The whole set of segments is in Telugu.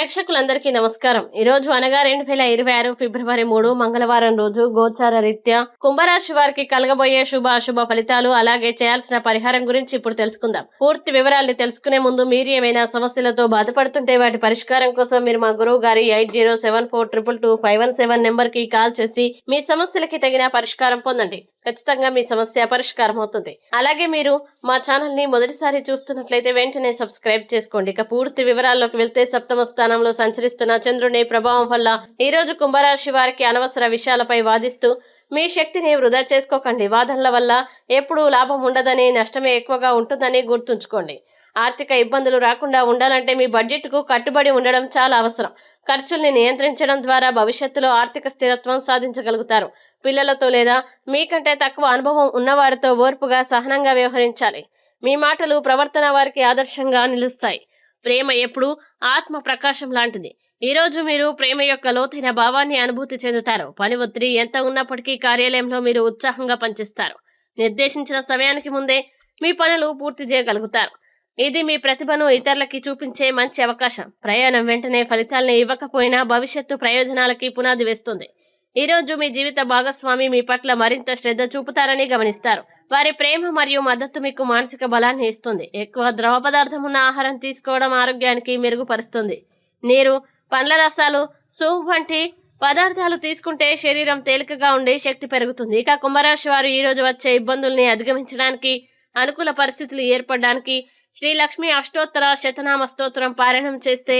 ప్రేక్షకులందరికీ నమస్కారం. ఈ రోజు అనగా రెండు వేల ఇరవై ఆరు ఫిబ్రవరి మూడు మంగళవారం రోజు గోచార రీత్యా కుంభరాశి వారికి కలగబోయే శుభ అశుభ ఫలితాలు అలాగే చేయాల్సిన పరిహారం గురించి ఇప్పుడు తెలుసుకుందాం. పూర్తి వివరాల్ని తెలుసుకునే ముందు మీరు ఏమైనా సమస్యలతో బాధపడుతుంటే వాటి పరిష్కారం కోసం మీరు మా గురువు గారి eight zero seven four triple two five one seven నెంబర్కి కాల్ చేసి మీ సమస్యలకి తగిన పరిష్కారం పొందండి. ఖచ్చితంగా మీ సమస్య పరిష్కారం అవుతుంది. అలాగే మీరు మా ఛానల్ని మొదటిసారి చూస్తున్నట్లయితే వెంటనే సబ్స్క్రైబ్ చేసుకోండి. ఇక పూర్తి వివరాల్లోకి వెళ్తే సప్తమ స్థానంలో సంచరిస్తున్న చంద్రుని ప్రభావం వల్ల ఈ రోజు కుంభరాశి వారికి అనవసర విషయాలపై వాదిస్తూ మీ శక్తిని వృధా చేసుకోకండి. వాదనల వల్ల ఎప్పుడూ లాభం ఉండదని నష్టమే ఎక్కువగా ఉంటుందని గుర్తుంచుకోండి. ఆర్థిక ఇబ్బందులు రాకుండా ఉండాలంటే మీ బడ్జెట్కు కట్టుబడి ఉండడం చాలా అవసరం. ఖర్చుల్ని నియంత్రించడం ద్వారా భవిష్యత్తులో ఆర్థిక స్థిరత్వం సాధించగలుగుతారు. పిల్లలతో లేదా మీకంటే తక్కువ అనుభవం ఉన్నవారితో ఓర్పుగా సహనంగా వ్యవహరించాలి. మీ మాటలు ప్రవర్తన వారికి ఆదర్శంగా నిలుస్తాయి. ప్రేమ ఎప్పుడు ఆత్మ ప్రకాశం లాంటిది. ఈరోజు మీరు ప్రేమ యొక్క లోతైన భావాన్ని అనుభూతి చెందుతారు. పని ఒత్తిడి ఎంత ఉన్నప్పటికీ కార్యాలయంలో మీరు ఉత్సాహంగా పనిచేస్తారు. నిర్దేశించిన సమయానికి ముందే మీ పనులు పూర్తి చేయగలుగుతారు. ఇది మీ ప్రతిభను ఇతరులకి చూపించే మంచి అవకాశం. ప్రయాణం వెంటనే ఫలితాలను ఇవ్వకపోయినా భవిష్యత్తు ప్రయోజనాలకి పునాది వేస్తుంది. ఈరోజు మీ జీవిత భాగస్వామి మీ పట్ల మరింత శ్రద్ధ చూపుతారని గమనిస్తారు. వారి ప్రేమ మరియు మద్దతు మీకు మానసిక బలాన్ని ఇస్తుంది. ఎక్కువ ద్రవ పదార్థం ఉన్న ఆహారం తీసుకోవడం ఆరోగ్యానికి మెరుగుపరుస్తుంది. నీరు పండ్ల రసాలు సూప్ వంటి పదార్థాలు తీసుకుంటే శరీరం తేలికగా ఉండి శక్తి పెరుగుతుంది. ఇక కుంభరాశి వారు ఈరోజు వచ్చే ఇబ్బందుల్ని అధిగమించడానికి అనుకూల పరిస్థితులు ఏర్పడడానికి శ్రీ లక్ష్మి అష్టోత్తర శతనామ స్తోత్రం పారాయణం చేస్తే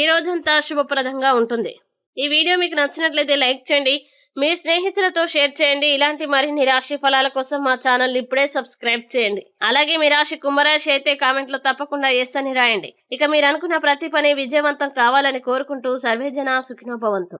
ఈ రోజంతా శుభప్రదంగా ఉంటుంది. ఈ వీడియో మీకు నచ్చినట్లయితే లైక్ చేయండి. మీ స్నేహితులతో షేర్ చేయండి. ఇలాంటి మరిన్ని రాశి ఫలాల కోసం మా ఛానల్ ఇప్పుడే సబ్స్క్రైబ్ చేయండి. అలాగే మీ రాశి కుంభరాశి అయితే కామెంట్లో తప్పకుండా ఎస్ అని రాయండి. ఇక మీరు అనుకున్న ప్రతి పని విజయవంతం కావాలని కోరుకుంటూ సర్వేజన సుఖినోభవంతం